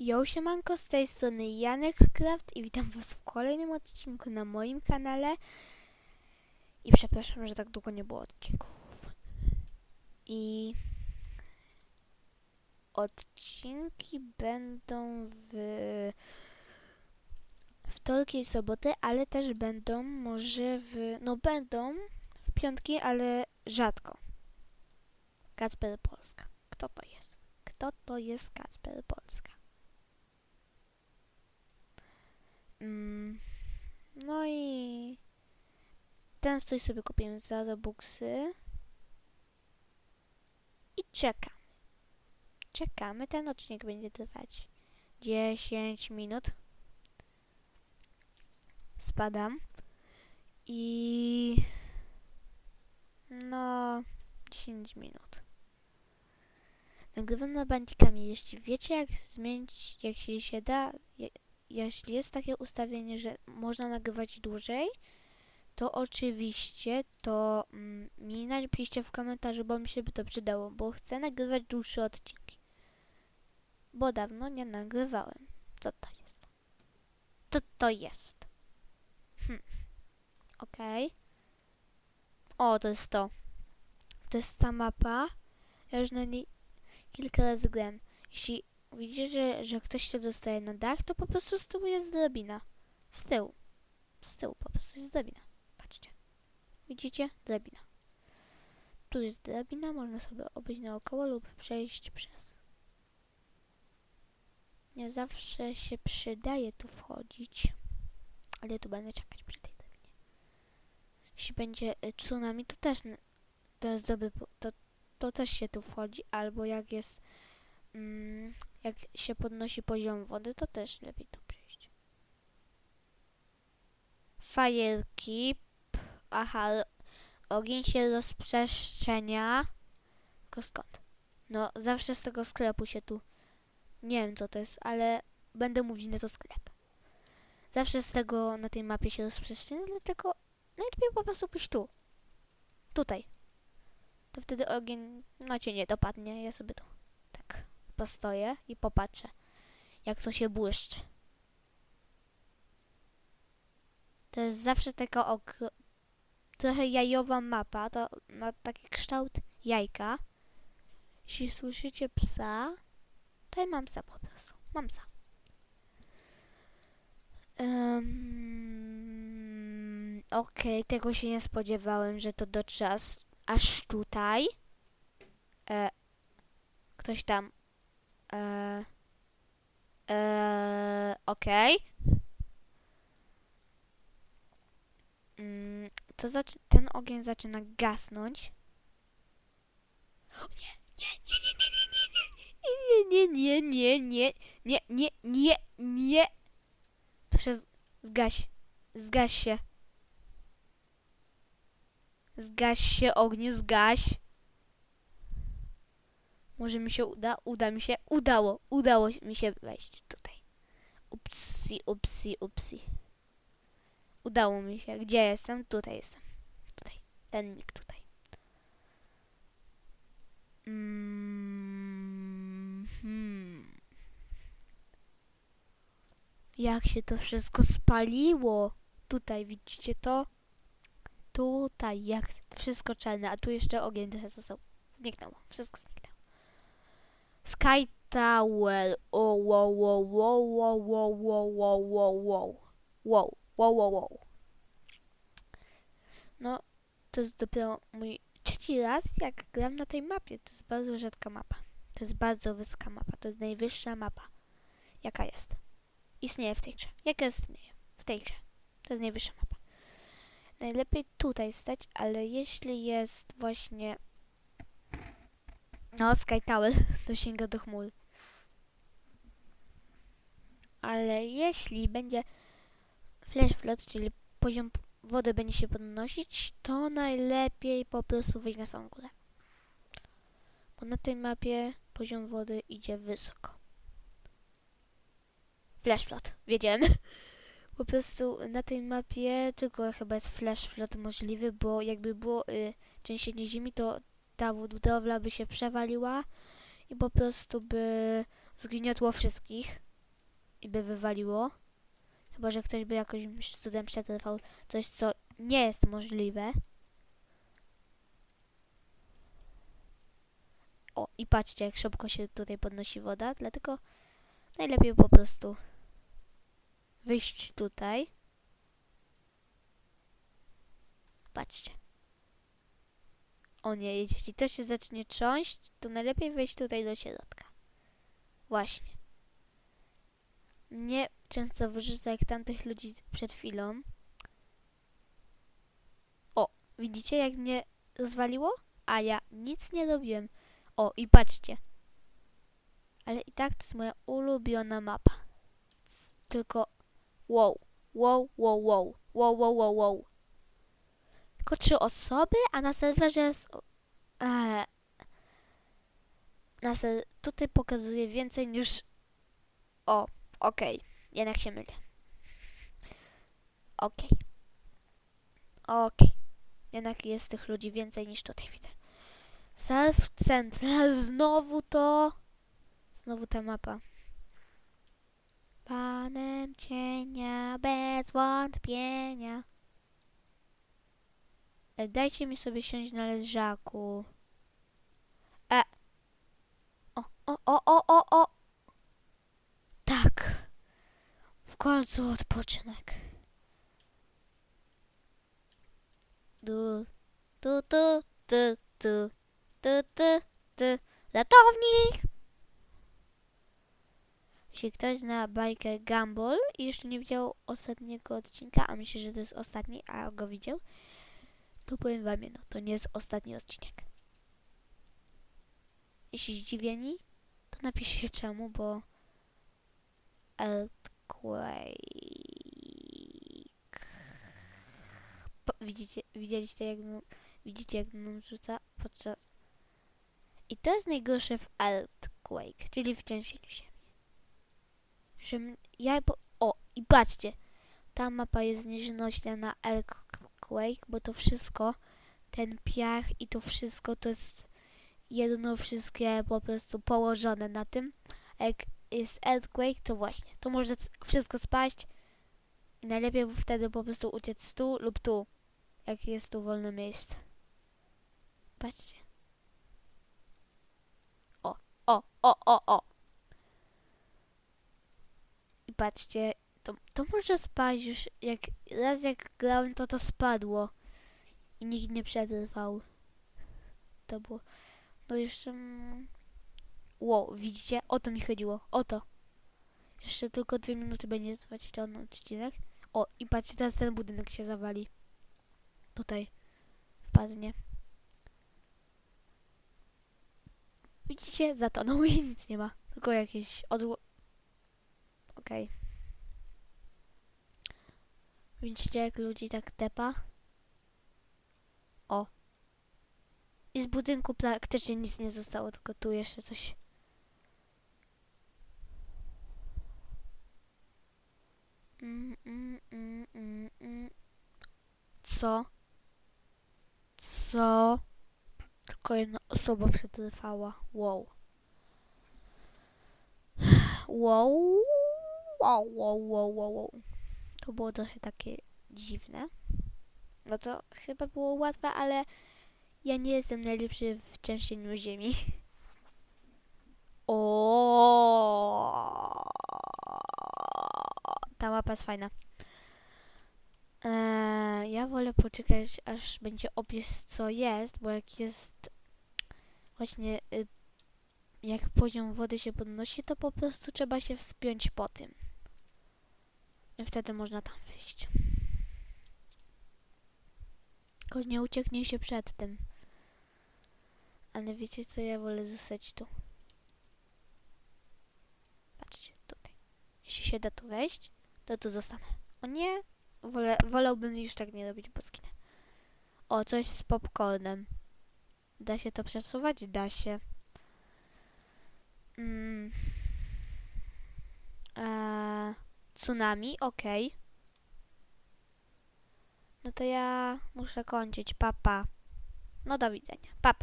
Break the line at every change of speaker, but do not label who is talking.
Yo, siemanko, z tej strony Janek Kraft i witam was w kolejnym odcinku na moim kanale. I przepraszam, że tak długo nie było odcinków. I odcinki będą w wtorki i soboty, ale też będą może w, no będą w piątki, ale rzadko. Kacper Polska. Kto to jest? Kto to jest Kacper Polska? Mm, No i ten strój sobie kupiłem za Robuxy. I czekamy. Czekamy. Ten odcinek będzie trwać 10 minut. Spadam. I no 10 minut. Nagrywam na bandikami. Jeśli wiecie jak zmienić, jak się da, jeśli jest takie ustawienie, że można nagrywać dłużej, to oczywiście to mm, mi napiszcie w komentarzu, bo mi się by to przydało, bo chcę nagrywać dłuższe odcinki. Bo dawno nie nagrywałem. Co to jest? Co to jest? Hm. Okej. O, to jest to. To jest ta mapa. Ja już na niej kilka razy grałem. Jeśli widzicie, że, że ktoś się dostaje na dach, to po prostu z tyłu jest drabina. Z tyłu. Z tyłu po prostu jest drabina. Patrzcie. Widzicie? Drabina. Tu jest drabina, można sobie obejść naokoło lub przejść przez. Nie zawsze się przydaje tu wchodzić, ale tu będę czekać przy tej drabinie. Jeśli będzie y, tsunami, to też to jest dobry, to, to też się tu wchodzi, albo jak jest mm, jak się podnosi poziom wody, to też lepiej tu przejść. Fajerki. Aha, ogień się rozprzestrzenia. Tylko skąd? No, zawsze z tego sklepu się tu... Nie wiem co to jest, ale będę mówić na to sklep. Zawsze z tego na tej mapie się rozprzestrzenia, dlatego najlepiej po prostu pójść tu. Tutaj. To wtedy ogień, no cię nie dopadnie, ja sobie tu postoję i popatrzę, jak to się błyszczy. To jest zawsze taka trochę jajowa mapa, to ma taki kształt jajka. Jeśli słyszycie psa, to ja mam psa po prostu. Mam psa. Um, Okej, tego się nie spodziewałem, że to dotrze aż, aż tutaj. E, ktoś tam. E, e, Okej. Mm, to zaczy- ten ogień zaczyna gasnąć. O nie, nie, nie, nie, nie, nie, nie, nie, nie, nie, nie, nie, nie. Proszę, z- zgaś, zgaś się. Zgaś się, ogniu, zgaś. Może mi się uda, uda mi się, udało, udało mi się wejść tutaj. Upsi, upsi, upsi. Udało mi się. Gdzie jestem? Tutaj jestem. Tutaj. Ten mik tutaj. Mm, hmm. Jak się to wszystko spaliło. Tutaj, widzicie to? Tutaj, jak wszystko czarne, a tu jeszcze ogień trochę został. Zniknęło, wszystko zniknęło. Sky Tower. O, wow, wow, wow, wow, wow, wow, wow, wow. No, to jest dopiero mój trzeci raz, jak gram na tej mapie. To jest bardzo rzadka mapa. To jest bardzo wysoka mapa. To jest najwyższa mapa, jaka jest. Istnieje w tej grze. Jaka istnieje w tej grze. To jest najwyższa mapa. Najlepiej tutaj stać, ale jeśli jest właśnie... No, Sky Tower dosięga do chmur. Ale jeśli będzie flash flood, czyli poziom wody będzie się podnosić, to najlepiej po prostu wyjść na samą górę. Bo na tej mapie poziom wody idzie wysoko. Flash flood, wiedziałem. Po prostu na tej mapie tylko chyba jest flash flood możliwy, bo jakby było y, trzęsienie ziemi, to ta budowla by się przewaliła i po prostu by zgniotło wszystkich. i by wywaliło. Chyba, że ktoś by jakimś cudem przetrwał coś, co nie jest możliwe. O, i patrzcie, jak szybko się tutaj podnosi woda, dlatego najlepiej po prostu wyjść tutaj. Patrzcie. O nie, jeśli to się zacznie trząść, to najlepiej wejść tutaj do środka. Właśnie. Mnie często wyrzuca jak tamtych ludzi przed chwilą. O, widzicie jak mnie rozwaliło? A ja nic nie robiłem. O, i patrzcie. Ale i tak to jest moja ulubiona mapa. Tylko wow, wow, wow, wow, wow, wow, wow, wow. Tylko trzy osoby, a na serwerze jest... Eee, na ser... Tutaj pokazuje więcej niż... O, okej. Jednak się mylę. Okej. Okej. Jednak jest tych ludzi więcej niż tutaj widzę. Self Central. Znowu to. Znowu ta mapa. Panem cienia bez wątpienia. E, Dajcie mi sobie siąść na leżaku. E. O, o, o, o, o, o. Tak. W końcu odpoczynek. Du, du, du, du, du, du, du, du. Ratownik! Jeśli ktoś zna bajkę Gumball i jeszcze nie widział ostatniego odcinka, a myślę, że to jest ostatni, a go widział, to powiem wam jedno, to nie jest ostatni odcinek. Jeśli zdziwieni, to napiszcie czemu, bo Earthquake. Po, widzicie, widzieliście jak mną, widzicie jak mną rzuca podczas... I to jest najgorsze w Earthquake, czyli w trzęsieniu ziemi. Że ja po, O, i patrzcie, ta mapa jest nieznośna na Earthquake, bo to wszystko, ten piach i to wszystko to jest jedno wszystkie po prostu położone na tym. A jak jest earthquake, to właśnie, to może wszystko spaść i najlepiej wtedy po prostu uciec tu lub tu, jak jest tu wolne miejsce. Patrzcie. O, o, o, o, o. I patrzcie, to, to może spaść już, jak raz jak grałem, to to spadło i nikt nie przetrwał. To było, no jeszcze... Mm, Wow, widzicie? O to mi chodziło. O to. Jeszcze tylko dwie minuty będzie trwać ten odcinek. O, i patrzcie, teraz ten budynek się zawali. Tutaj wpadnie. Widzicie? Zatonął i nic nie ma. Tylko jakieś odło... Okej. Widzicie, jak ludzi tak tepa? O. I z budynku praktycznie nic nie zostało, tylko tu jeszcze coś Mm, mm, mm. Co? Co? Tylko jedna osoba przetrwała. Wow. Wow. Wow, wow, wow, wow, wow. To było trochę takie dziwne. No to chyba było łatwe, ale ja nie jestem najlepszy w trzęsieniu ziemi. O, ta mapa jest fajna. Eee, ja wolę poczekać, aż będzie opis, co jest, bo jak jest właśnie, y, jak poziom wody się podnosi, to po prostu trzeba się wspiąć po tym. I wtedy można tam wyjść. Tylko nie ucieknie się przed tym. Ale wiecie co, ja wolę zostać tu. Patrzcie, tutaj. Jeśli się da tu wejść, to tu zostanę. O nie, wolę, wolałbym już tak nie robić, bo skinę. O, coś z popcornem. Da się to przesuwać? Da się. Mm. Eee, tsunami, okej. No to ja muszę kończyć. Papa. No do widzenia. Papa.